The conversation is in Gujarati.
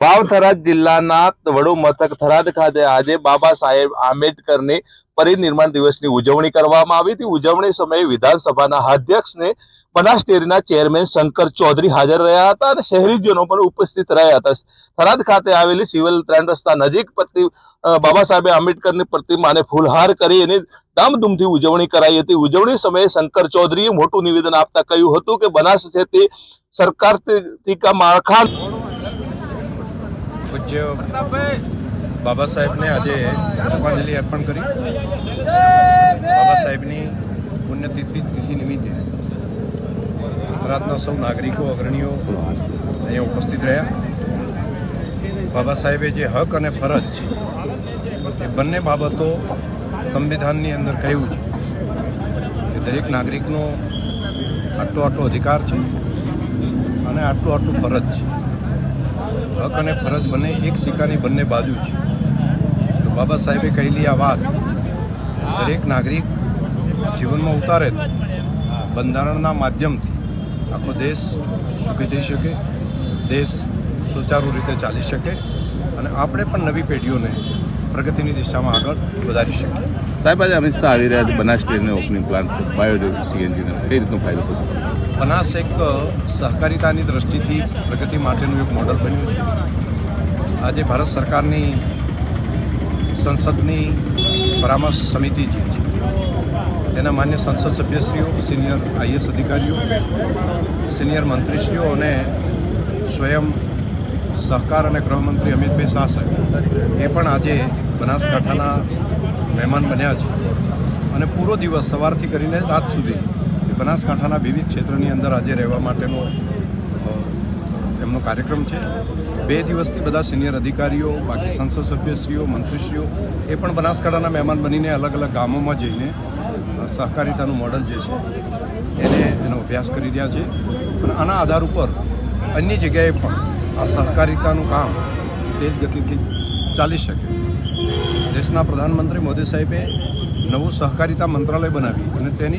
વાવ થરાદ જિલ્લાના વડો મથક થરાદ ખાતે આજે બાબા સાહેબ આંબેડકરની પરિનિર્માણ દિવસની ઉજવણી કરવામાં આવી હતી. ઉજવણી સમયે વિધાનસભાના અધ્યક્ષને બનાસ ડેરીના ચેરમેન શંકર ચૌધરી હાજર રહ્યા હતા અને શહેરીજનો પણ ઉપસ્થિત રહ્યા હતા. થરાદ ખાતે આવેલી સિવિલ ત્રણ રસ્તા નજીક પ્રતિ બાબા સાહેબ આંબેડકરની પ્રતિમાને ફૂલહાર કરી એની ધામધૂમથી ઉજવણી કરાઈ હતી. ઉજવણી સમયે શંકર ચૌધરીએ મોટું નિવેદન આપતા કહ્યું હતું કે બનાસ છે તે સરકાર માળખા પૂજ્ય બાબા સાહેબને આજે પુષ્પાંજલિ અર્પણ કરી. બાબા સાહેબની પુણ્યતિથિ તિથિ નિમિત્તે ગુજરાતના સૌ નાગરિકો, અગ્રણીઓ અહીંયા ઉપસ્થિત રહ્યા. બાબા સાહેબે જે હક અને ફરજ એ બંને બાબતો સંવિધાનની અંદર કહ્યું છે કે દરેક નાગરિકનો આટલો આટલો અધિકાર છે અને આટલું આટલું ફરજ છે. હક અને ફરજ બંને એક સિક્કાની બંને બાજુ છે. તો બાબા સાહેબે કહેલી આ વાત દરેક નાગરિક જીવનમાં ઉતારે બંધારણના માધ્યમથી આખો દેશ સુખી થઈ શકે દેશ સુચારુ રીતે ચાલી શકે અને આપણે પણ નવી પેઢીઓને પ્રગતિની દિશામાં આગળ વધારી શકીએ. સાહેબ આજે અમિત શાહ આવી રહ્યા છે બનાસ ડેરીનો ઓપનિંગ પ્લાન્ટ છે બાયો સીએનજી કઈ રીતનો ફાયદો થશે? બનાસ એક સહકારિતાની દ્રષ્ટિથી પ્રગતિ માટેનું એક મોડલ બન્યું છે. આજે ભારત સરકારની સંસદની પરામર્શ સમિતિ જે છે, તેના માન્ય સંસદ સભ્યશ્રીઓ, સિનિયર આઈએસ અધિકારીઓ, સિનિયર મંત્રીશ્રીઓ અને સ્વયં સહકાર અને ગૃહમંત્રી અમિતભાઈ શાહ સાહેબ, એ પણ આજે બનાસકાંઠાના મહેમાન બન્યા છે. અને પૂરો દિવસ સવારથી કરીને રાત સુધી બનાસકાંઠાના વિવિધ ક્ષેત્રની અંદર આજે રહેવા માટેનો એમનો કાર્યક્રમ છે. બે દિવસથી બધા સિનિયર અધિકારીઓ, બાકી સંસદ સભ્યશ્રીઓ, મંત્રીશ્રીઓ એ પણ બનાસકાંઠાના મહેમાન બનીને અલગ અલગ ગામોમાં જઈને સહકારિતાનું મોડલ જે છે, એને, એનો અભ્યાસ કરી રહ્યા છે. અને આના આધાર ઉપર અન્ય જગ્યાએ પણ આ સહકારિતાનું કામ તેજ ગતિથી ચાલી શકે. દેશના પ્રધાનમંત્રી મોદી સાહેબે નવું સહકારિતા મંત્રાલય બનાવી અને તેની